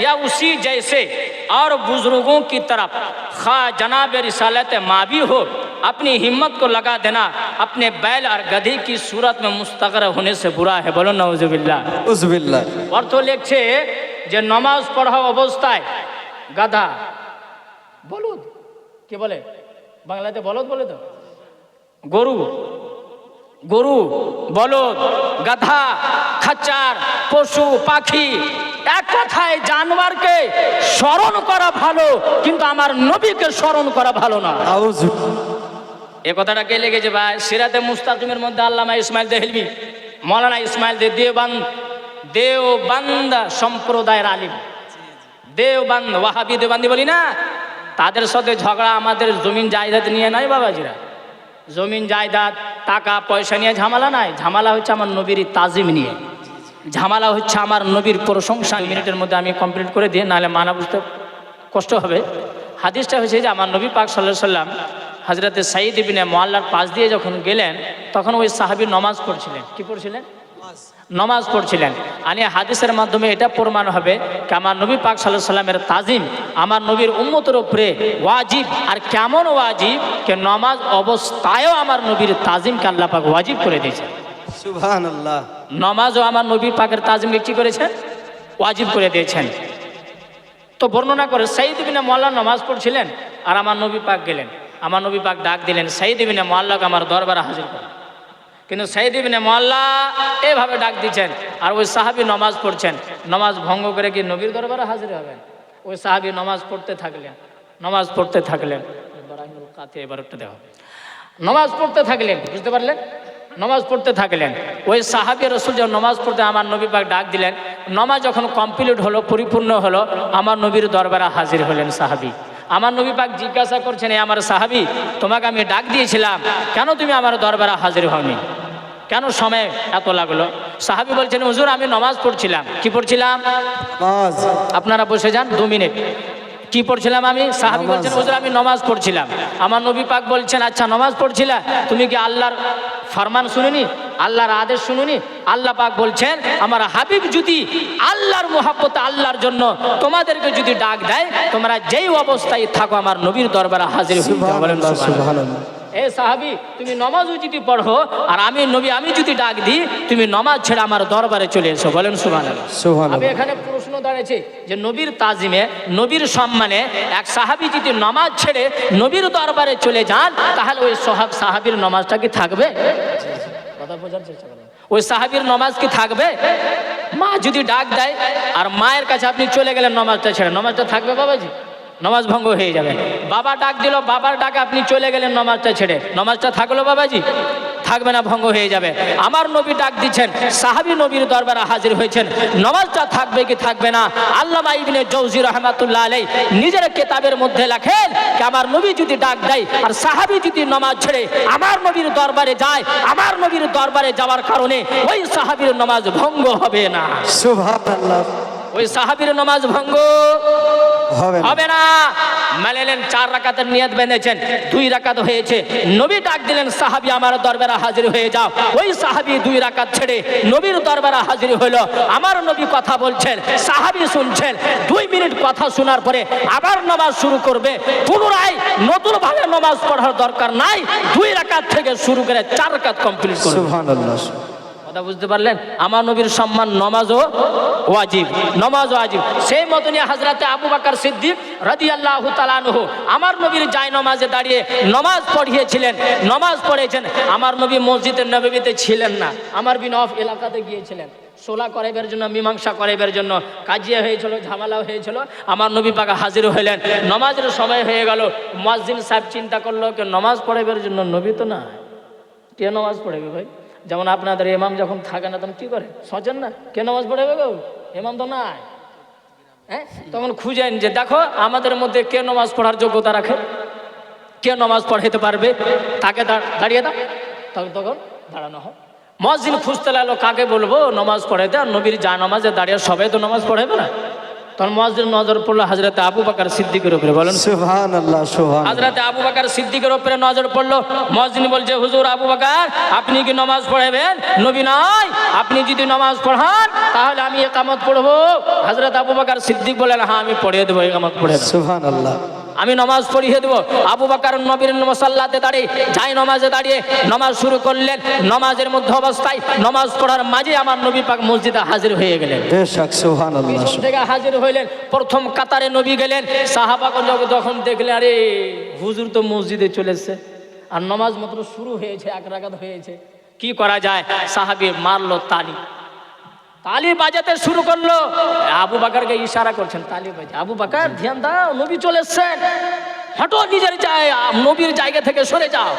या उसी जैसे और बुजुर्गों की तरफ खा जनाब रिसालत माँ भी हो अपनी हिम्मत को लगा देना अपने बैल और गधी की सूरत में मुस्तकर होने से बुरा है बोलो नवजुबिल्ला উজবিল্লাহ অর্থ লিখছে যে নমাজ পড়া অবস্থায় গাধা বলুদ কি বলে বাংলাতে বলদ বলে তো গরু গরু বলদ গাধা খাচ্চার পশু পাখি এক কথায় জানোয়ারকে স্মরণ করা ভালো কিন্তু আমার নবীকে স্মরণ করা ভালো না। এ কথাটা কে লেগেছে ভাই? সিরাতে মুস্তাকিমের মধ্যে আল্লামা ইসমাইল দেহলবি মৌলানা ইসমাইল দে দেওবান দেওবান্দা সম্প্রদায়ের আলিম। দেওবান্দ ওয়াহাবি দেওবান্দি বলি না তাদের সাথে ঝগড়া আমাদের জমিন জায়দাদ নিয়ে নাই বাবাজিরা। জমিন জায়দাদ টাকা পয়সা নিয়ে ঝামেলা নাই ঝামেলা হচ্ছে আমার নবীর তাজিম নিয়ে। ঝামেলা হচ্ছে আমার নবীর প্রশংসা। মিনিটের মধ্যে আমি কমপ্লিট করে দিয়ে, নাহলে মানা বুঝতে কষ্ট হবে। হাদিসটা হয়েছে যে আমার নবী পাক সাল্লাহ সাল্লাম হজরতে সাইদ ইবিনে মোয়াল্লার পাশ দিয়ে যখন গেলেন, তখন ওই সাহাবি নমাজ পড়ছিলেন। কি পড়ছিলেন? নমাজ পড়ছিলেন। আনি হাদিসের মাধ্যমে এটা প্রমাণ হবে যে আমার নবী পাক সাল্লাহ সাল্লামের তাজিম, আমার নবীর উম্মতের উপরে ওয়াজিব আর কেমন ওয়াজিব কে নমাজ অবস্থায়ও আমার নবীর তাজিমকে আল্লাহ পাক ওয়াজিব করে দিয়েছে। সুবহান আল্লাহ নমাজও আমার নবী পাকের তাজিমকে কি করেছেন, ওয়াজিব করে দিয়েছেন। তো বর্ণনা করে সাইদ বিনে মোল্লা নমাজ পড়ছিলেন আর আমার নবী পাক গেলেন। আমার নবী পাক ডাক দিলেন সাইদ বিনে মোল্লাকে আমার দরবারে হাজির করেন কিন্তু সাইদ বিনে মোল্লা এভাবে ডাক দিচ্ছেন, আর ওই সাহাবি নমাজ পড়ছেন। নমাজ ভঙ্গ করে কি নবীর দরবারে হাজির হবেন? ওই সাহাবি নমাজ পড়তে থাকলেন, নমাজ পড়তে থাকলেন। কাতে এবার একটু দেওয়া নমাজ পড়তে থাকলেন, বুঝতে পারলেন? নমাজ পড়তে থাকলেন। ওই সাহাবি রসুল যখন নমাজ পড়তে আমার নবী পাক ডাক দিলেন নমাজ যখন কমপ্লিট হলো পরিপূর্ণ হলো আমার নবীর দরবারে হাজির হলেন সাহাবি। আমার নবী পাক জিজ্ঞাসা করছেন "এ আমার সাহাবি তোমাকে আমি ডাক দিয়েছিলাম কেন তুমি আমার দরবারে হাজির হওনি? কেন সময় এত লাগল? সাহাবি বলছেন হুজুর আমি নমাজ পড়ছিলাম। কি পড়ছিলাম? আপনারা বসে যান দু মিনিট। কি পড়ছিলাম আমি? সাহাবি বলছেন হুজুর আমি নমাজ পড়ছিলাম। আমার নবী পাক বলছেন আচ্ছা নমাজ পড়ছিলা? তুমি কি আল্লাহর ফরমান শুনুনি আল্লাহর আদেশ শুনুনি আল্লাহ পাক বলছেন আমার হাবিব যদি আল্লাহর মোহাব্বত আল্লাহর জন্য তোমাদেরকে যদি ডাক দেয় তোমরা যেই অবস্থায় থাকো আমার নবীর দরবারে হাজির বলেন এ সাহাবি তুমি নমাজও যদি পড়ো আর আমি নবী আমি যদি ডাক দিই তুমি নমাজ ছেড়ে আমার দরবারে চলে এসো। বলেন সুবহানাল্লাহ। আমি এখানে প্রশ্ন দাঁড়িয়েছে যে নবীর তাজিমে, নবীর সম্মানে এক সাহাবি যদি নমাজ ছেড়ে নবীর দরবারে চলে যান, তাহলে ওই সোহাব সাহাবির নমাজটা কি থাকবে? ওই সাহাবির নমাজ কি থাকবে? মা যদি ডাক দেয়, আর মায়ের কাছে আপনি চলে গেলেন নমাজটা ছেড়ে, নমাজটা থাকবে বাবাজি? নমাজ ভঙ্গ হয়ে যাবে। বাবা ডাক দিল, বাবার ডাকে আপনি চলে গেলেন নমাজটা ছেড়ে। নমাজটা থাকল বাবাজি? থাকবে না ভঙ্গ হয়ে যাবে। আমার নবী ডাক দিচ্ছেন সাহাবী নবীর দরবারে হাজির হয়েছেন। নমাজটা থাকবে কি থাকবে না? আল্লামা ইবনে জৌজি রহমাতুল্লাহ আলাই নিজের কেতাবের মধ্যে লেখেন যে আমার নবী যদি ডাক দেয় আর সাহাবী যদি নমাজ ছেড়ে আমার নবীর দরবারে যায় আমার নবীর দরবারে যাওয়ার কারণে ওই সাহাবীর নমাজ ভঙ্গ হবে না। ওই সাহাবীর নমাজ ভঙ্গ হবে না। হবে না। চার রাকাতের নিয়ত বেঁধেছেন দুই রাকাত হয়েছে। নবী ডাক দিলেন সাহাবি আমার দরবারে হাজির হয়ে যাও। ওই সাহাবি দুই রাকাত ছেড়ে নবীর দরবারে হাজির হলো আমার নবী কথা বলছেন সাহাবি শুনছেন। দুই মিনিট কথা শোনার পরে আবার নামাজ শুরু করবে। পুনরায় নতুন ভাবে নামাজ পড়ার দরকার নাই। দুই রাকাত থেকে শুরু করে চার রাকাত কমপ্লিট করবে। সুবহানাল্লাহ। কথা বুঝতে পারলেন? আমার নবীর সম্মান নমাজ নমাজও ওয়াজিব নমাজ ওয়াজিব। সেই মতনই হাজরাতে আবু বাকার সিদ্দিক রাদি আল্লাহ তালানহ আমার নবীর জায় নমাজে দাঁড়িয়ে নমাজ পড়িয়েছিলেন, নমাজ পড়েছেন। আমার নবী মসজিদের নবীতে ছিলেন না, আমার বিন অফ এলাকাতে গিয়েছিলেন। সোলা করাইবার জন্য, মীমাংসা করাইবার জন্য কাজিয়া হয়েছিল, ঝামেলা হয়েছিল। আমার নবী পাকা হাজির হইলেন। নমাজের সময় হয়ে গেল মসজিদ সাহেব চিন্তা করল যে নমাজ পড়াইবার জন্য নবী তো না কে নামাজ পড়াবে ভাই? যেমন আপনাদের এমাম যখন থাকে না, তখন কি করে? সচেন না? কে নামাজ পড়াবে গো? ইমাম তো নাই। হ্যাঁ? তখন খুঁজেন যে, দেখো, আমাদের মধ্যে কে নামাজ পড়ার যোগ্যতা রাখে? কে নামাজ পড়াইতে পারবে? তাকে দাঁড়িয়ে দাও। তখন তখন দাঁড়ানো হয়। মসজিদ খুঁজতে লাগল, কাকে বলব? নামাজ পড়াইতে। আর নবীর যা নামাজে দাঁড়িয়ে সবাই তো নামাজ পড়াবে না। তখন মসজিদ নজর পড়ল হাজরাতে আবু বাকার সিদ্দিকের উপরে। বলেন। সুহান আল্লাহ সুহান হাজরাতে আবু বাকার সিদ্দিকের উপরে নজর পড়ল। মসজিদ বলছে হুজুর আবু বাকার আপনি কি নমাজ পড়াবেন? নবী নয় আপনি যদি নমাজ পড়ান তাহলে আমি একামত পড়ব। হাজরত আবু বাকার সিদ্দিক বলেন হ্যাঁ আমি পড়িয়ে দেবো একামত পড়ে সুহান আল্লাহ আমি নমাজ পড়িয়ে দেবো। আবু বাকার নবীর মসাল্লাতে দাঁড়িয়ে যাই নমাজে দাঁড়িয়ে নমাজ শুরু করলেন। নমাজের মধ্যে অবস্থায় নমাজ পড়ার মাঝে আমার নবী পাক মসজিদে হাজির হয়ে গেলেন। থেকে হাজির হইলেন। প্রথম কাতারে নবী গেলেন। যখন- যখন দেখলেন আরে হুজুর তো মসজিদে চলেছে। আর নমাজ মাত্র শুরু হয়েছে এক রাগাত হয়েছে। কি করা যায়? সাহাবি মারলো তালি। তালি বাজাতে শুরু করল। আবু বাকারকে ইশারা করছেন, তালি বাজা। আবু বাকার, ধ্যান দাও, নবী চলে এসছেন। হটো নিজের নবীর জায়গা থেকে সরে যাও।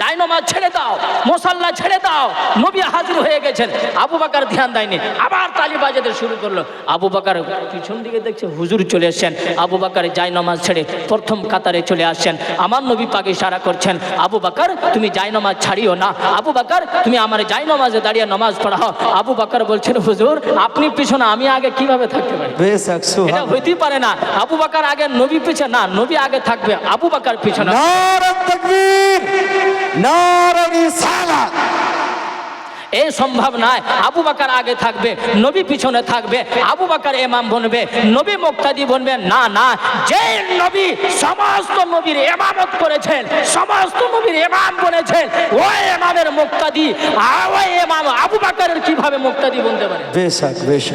যাই নমাজ ছেড়ে দাও মোসাল্লা ছেড়ে দাও নবী হাজির হয়ে গেছেন। আবু বাকার ধ্যান দেয়নি। আবার তালি বাজাতে শুরু করল। আবু বাকার পিছন দিকে দেখছে হুজুর চলে এসছেন। আবু বাকার যাই নমাজ ছেড়ে প্রথম কাতারে চলে আসছেন। আমার নবী পাকে ইশারা করছেন আবু বাকার তুমি যাই নমাজ ছাড়িও না। আবু বাকার তুমি আমার যাই নমাজে দাঁড়িয়ে নমাজ পড়াও। আবু বাকার বলছেন হুজুর আপনি পিছনে আমি আগে কীভাবে থাকতে পারি? এটা হইতেই পারে না। আবু বাকার আগে নবী পিছনে না নবী আগে থাকবে। আবু বাকার পিছনে। নারায়ণ তাকবীর নারায়ণ রিসালাত এই সম্ভব নয়। আবু বাকার আগে থাকবে নবী পিছনে থাকবে আবু বাকার এমাম বনবে নবী মুক্তাদি বনবে। না না যে নবী সমস্ত নবীর এমামত করেছেন সমস্ত নবীর এমাম বনেছেন ওই এমামের মুক্তাদি আর ওই এমাম আবু বাকারের কীভাবে মুক্তাদি বনতে পারে?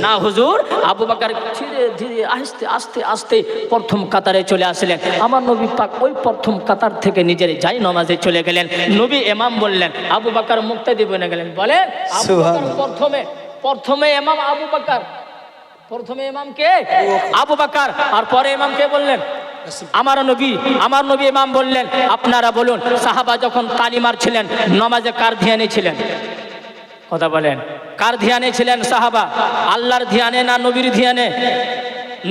না হুজুর আবু বাকার ধীরে ধীরে আস্তে আস্তে আস্তে প্রথম কাতারে চলে আসলেন। আমার নবী পাক ওই প্রথম কাতার থেকে নিজের যাই নমাজে চলে গেলেন। নবী এমাম বললেন আবু বাকার মুক্তাদি বনে গেলেন। বলেন। প্রথমে প্রথমে এমাম আবু বাকার। প্রথমে এমাম কে? আবু বাকার। আর পরে এমাম কে বললেন? আমার নবী আমার নবী ইমাম বললেন, আপনারা বলুন, সাহাবা যখন তালি মারছিলেন, নমাজে কার ধ্যানে ছিলেন? কথা বলেন, কার ধ্যানে ছিলেন সাহাবা? আল্লাহর ধ্যানে না নবীর ধ্যানে?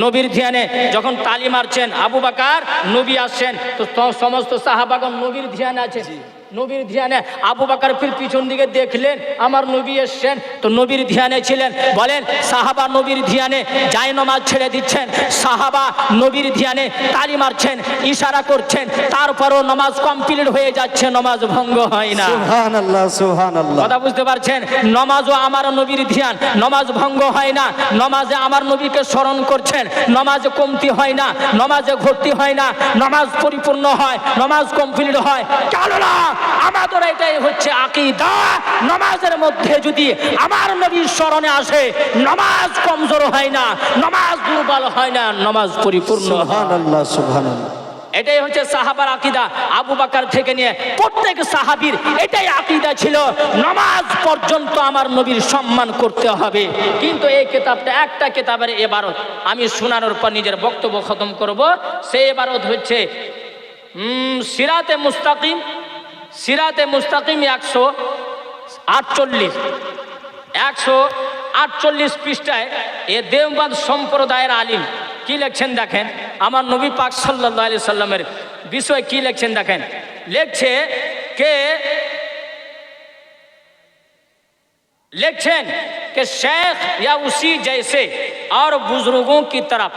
নবীর ধ্যানে, যখন তালি মারছেন আবু বাকার, নবী আসছেন, তো সমস্ত সাহাবাগণ নবীর ধ্যানে আছেন নবীর ধ্যানে আবু বাকার ফির পিছন দিকে দেখলেন আমার নবী এসছেন। তো নবীর ধ্যানে ছিলেন বলেন সাহাবা নবীর ধ্যানে যাই নমাজ ছেড়ে দিচ্ছেন সাহাবা নবীর ধ্যানে তালি মারছেন ইশারা করছেন তারপরও নমাজ কমপ্লিট হয়ে যাচ্ছে নমাজ ভঙ্গ হয় না। কথা বুঝতে পারছেন? নমাজও আমার নবীর ধ্যান নমাজ ভঙ্গ হয় না। নমাজে আমার নবীকে স্মরণ করছেন নমাজে কমতি হয় না নমাজে ঘটতি হয় না নমাজ পরিপূর্ণ হয় নমাজ কমপ্লিট হয়। কেননা আমাদের এটাই হচ্ছে আকিদা। নমাজের মধ্যে যদি আমার নবীর স্মরণে আসে নমাজ কমজোর হয় না নমাজ দুর্বল হয় না নমাজ পরিপূর্ণ সুবহান আল্লাহ সুবহান আল্লাহ এটাই হচ্ছে সাহাবার আকিদা। আবু বাকার থেকে নিয়ে প্রত্যেক সাহাবীর এটাই আকিদা ছিল নামাজ পর্যন্ত আমার নবীর সম্মান করতে হবে। কিন্তু এই কিতাবটা একটা কিতাবের এবারত আমি শোনানোর পর নিজের বক্তব্য খতম করব। সেই এবারত হচ্ছে সিরাতে মুস্তাকিম সিরাতে মুস্তাকিম একশো আটচল্লিশ একশো আটচল্লিশ পৃষ্ঠায় এ দেওবাদ সম্প্রদায়ের আলিম। কি লেখছেন দেখেন? আমার নবী পাক সাল্লাহ আলি সাল্লামের বিষয়ে কি লেখছেন দেখেন? লেখছে কে? লেখছেন কে শেখ ইয়া উসি জৈসে আর বুজুর্গোं की तरफ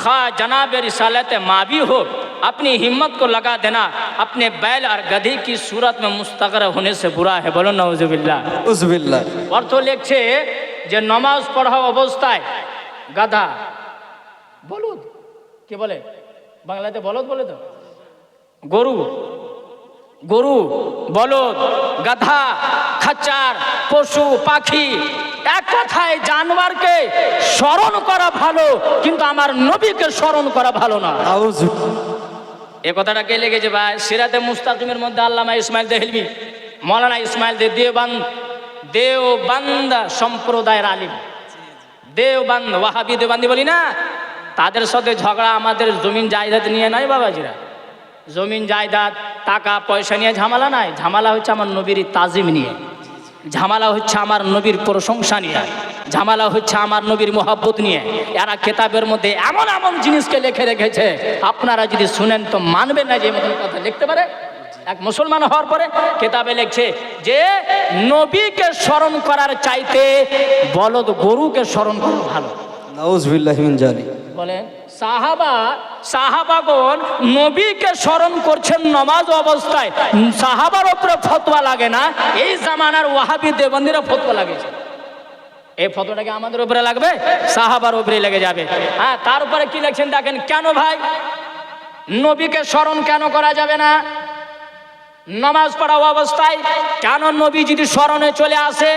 খা জনাব रिसालत मावी हो अपनी हिम्मत को लगा देना अपने बैल और गधे की सूरत में मुस्तगर होने से बुरा है बोलो नवजुबिल्ला উজবিল্লাহ অর্থ লিখছে যে নমাজ পড়া অবস্থায় গাধা বলুদ কি বলে বাংলাতে বলদ বলে তো গরু গরু বলদ গাধা খাচ্চার পশু পাখি এক কথায় জানোয়ারকে স্মরণ করা ভালো কিন্তু আমার নবীকে স্মরণ করা ভালো না আউযু এ কথাটা কে লেগেছে ভাই? সিরাতে মুস্তাকিমের মধ্যে আল্লামা ইসমাইল দেহলবি মৌলানা ইসমাইল দে দেওবান, দেওবান্দা সম্প্রদায়ের আলিম। দেওবান্দ, ওয়াহাবি দেওবান্দি বলি না? তাদের সাথে ঝগড়া আমাদের জমিন জায়দাদ নিয়ে নয় বাবাজিরা। জমিন জায়দাদ, টাকা পয়সা নিয়ে ঝামেলা নাই। ঝামেলা হচ্ছে আমার নবীর তাজিম নিয়ে। ঝামেলা হচ্ছে আমার নবীর প্রশংসা নিয়ে ঝামেলা হচ্ছে আমার নবীর মোহাব্বত নিয়ে। এরা কেতাবের মধ্যে এমন এমন জিনিসকে লিখে রেখেছে। আপনারা যদি শুনেন তো মানবেন না যে মতন কথা লিখতে পারে। এক মুসলমান হওয়ার পরে কেতাবে লিখছে যে নবীকে স্মরণ করার চাইতে বলদ গরুকে স্মরণ করা ভালো। বলেন। সাহাবা, সাহাবাগণ নবীকে স্মরণ করছেন নমাজ অবস্থায়। সাহাবার উপরে ফতোয়া লাগে না, এই জামানার ওয়াহাবি দেবন্দিরা ফতোয়া লাগেছে এই ফতোয়াটাকে আমাদের উপরে লাগবে? সাহাবার উপরে লেগে যাবে। হ্যাঁ তারপরে কি লেখছেন দেখেন, কেন ভাই? নবীকে স্মরণ কেন করা যাবে না? নমাজ পড়া অবস্থায় কেন নবী যদি স্মরণে চলে আসে?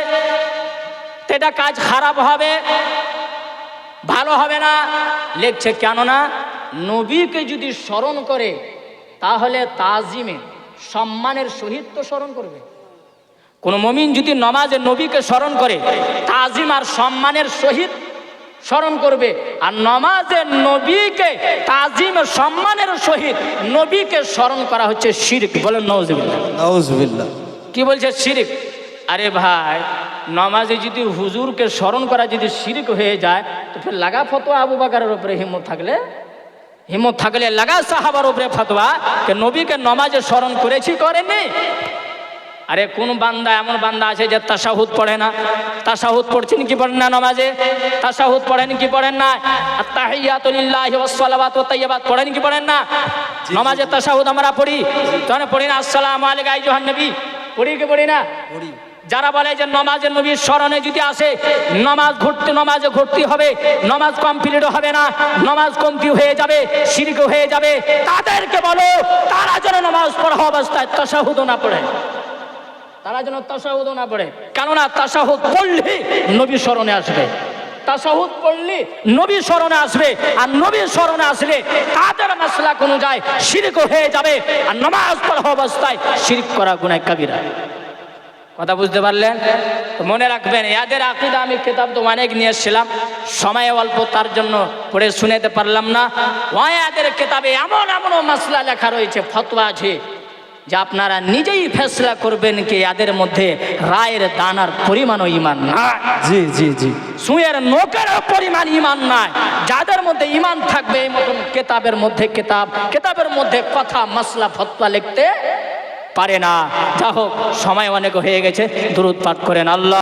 এটা কাজ খারাপ হবে। ভালো হবে না। লিখছে কেননা নবীকে যদি স্মরণ করে তাহলে তাজিমে সম্মানের সহিত তো স্মরণ করবে। কোন মমিন যদি নমাজে নবীকে স্মরণ করে তাজিম আর সম্মানের সহিত স্মরণ করবে। আর নমাজে নবীকে তাজিম সম্মানের সহিত নবীকে স্মরণ করা হচ্ছে শিরক। বলেন নাউজবিল্লাহ কি বলছে? শিরিক। আরে ভাই নমাজে যদি হুজুরকে স্মরণ করা যদি শিরিক হয়ে যায় তো ফের লাগা ফতোয়া আবু বাকারের উপরে হিম্মত থাকলে? হিম্মত থাকলে লাগা সাহাবার উপরে ফতোয়া কে নবীকে নমাজে স্মরণ করেছি করেননি আরে কোন বান্দা এমন বান্দা আছে যে তাসাহুদ পড়ে না। তাসাহুদ পড়ছেন কি পড়েন না নমাজে? তাসাহুদ পড়েন কি পড়েন না? আর তাহিয়াতুলিল্লাহি ওয়াস সালাওয়াত ওয়াত তাইয়্যিবাত পড়েন কি পড়েন না? নমাজে তাসাহুদ আমরা পড়ি। তখন পড়ি না আসসালামু আলাইকা আইয়ুহান নবী। পড়ি কি পড়ি না? পড়ি। যারা বলে যে নমাজের নবীর স্মরণে যদি আসে, নমাজ ঘুরতে নমাজে ঘুরতে হবে, নমাজ কমপ্লিট হবে না, নমাজ কমতি হয়ে যাবে সিরিক হয়ে যাবে, তাদেরকে বলো, তারা যেন নমাজ পড়া অবস্থায় তসাহুদ না পড়ে। তারা যেন তসাহুদ না পড়ে। কেননা তসাহুদ পড়লে নবী স্মরণে আসবে। তাসাহুদ পড়লে নবী স্মরণে আসবে, আর নবী স্মরণে আসলে তাদের মাসলা কোনো যায় শিরিক হয়ে যাবে, আর নমাজ পড়া অবস্থায় শিরিক করা গুনায় কাবিরা। কথা বুঝতে পারলেন? তো মনে রাখবেন এদের আকিদা আমি কিতাব তো অনেক নিয়ে এসেছিলাম সময় অল্প তার জন্য পড়ে শুনেতে পারলাম না। ওয়াদের কিতাবে এমন এমন মাসলা লেখা রয়েছে ফতোয়া আছে যে আপনারা নিজেই ফেসলা করবেন কি এদের মধ্যে রায়ের দানার পরিমাণও ইমান নাই। জি জি জি। সুয়ের নোকের পরিমাণ ইমান নাই। যাদের মধ্যে ইমান থাকবে এই মতন কেতাবের মধ্যে কেতাব কেতাবের মধ্যে কথা মাসলা ফতোয়া লিখতে পারে না। যা হোক সময় অনেক হয়ে গেছে দূরত পাঠ করেন আল্লাহ।